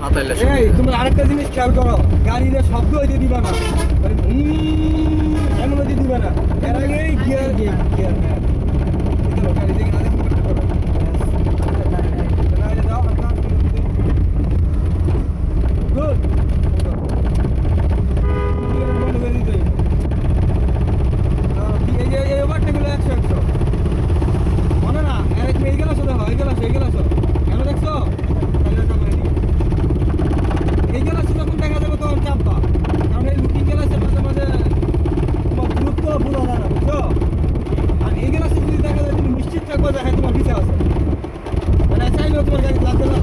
তুমি আরেকটা জিনিস খেয়াল করো গাড়ির শব্দ হইতে দিবা না মানে উম, এমন হইতে দিবা না এর আগে গিয়ার গিয়ার গিয়ার গাড়ি থেকে না দেখতে করো নাইলে দাও হালকা গুড বন্ধ করে দিতে হইবে। আহ, এই যে এই ওভারটেগুলো একশো একশো মনে না এক এই গেল আসো দেখো এই গেল আসো এই গেল আসো কেন দেখছ তাহলে ওটা করে দিও এই গ্লাসে যখন দেখা যাবে তখন চাপবা কারণ এই লুকিং গ্লাসে মাঝে মাঝে তোমার গুরুত্ব বোঝা যায় না বুঝছ আর এই গ্লাসে যদি দেখা যায় তুমি নিশ্চিত থাকবে যে হ্যাঁ তোমার পিছিয়ে আছে মানে চাইলেও তোমার গাড়ি লাগবে না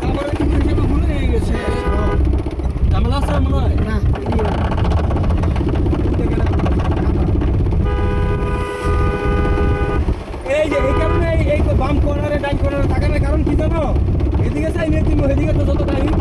তারপরে কিন্তু হিসেবে ভুলে হয়ে গেছে ঝামেলা আছে মনে হয় না এই যে এই কারণে এই- এই বাম কর্নারে, ডাইন কর্নারে থাকার কারণ কি জানো? এদিকে চাই নেই তুমি এদিকে তো যত টাইম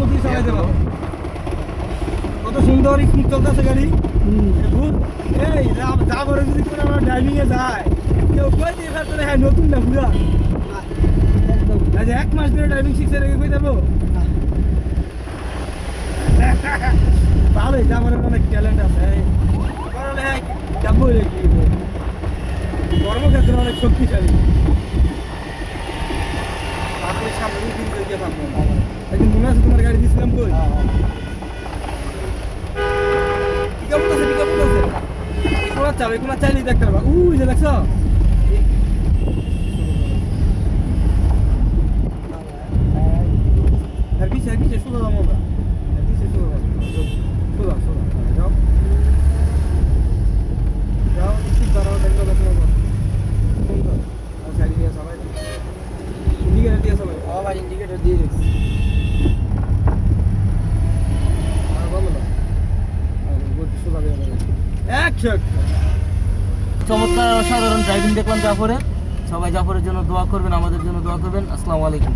মতোই চালাইতে পারো কত সুন্দর স্পিড চলতেছে গাড়ি। এই যা করে যদি আমরা যায় কেউ কই দিয়ে ফেলতে হ্যাঁ নতুন না পুরা। এক মাস ধরে ড্রাইভিং শিখছে রেখে কই যাব? ভালোই অনেক ট্যালেন্ট আছে হ্যাঁ যাব কি কর্মক্ষেত্রে অনেক শক্তিশালী। আপনি সামনে থাকব একদিন মনে আছে তোমার গাড়ি দিয়েছিলাম কই পিকআপ করতেছে পিকআপ করতেছে কোনা চাবে কোনা চাইলেই দেখতে পারবা উই যে দেখছ আর পিছে আর পিছে সোজা যাব আমরা আর পিছে সোজা যাব সোজা সোজা যাও যাও ঠিক দাঁড়াও সবাই ইন্ডিকেটার দিয়ে সবাই আর বলো না সোজা দিয়ে একশো চমৎকার অসাধারণ ড্রাইভিং দেখলাম জাফরে। সবাই জাফরের জন্য দোয়া করবেন, আমাদের জন্য দোয়া করবেন। আসসালামু আলাইকুম।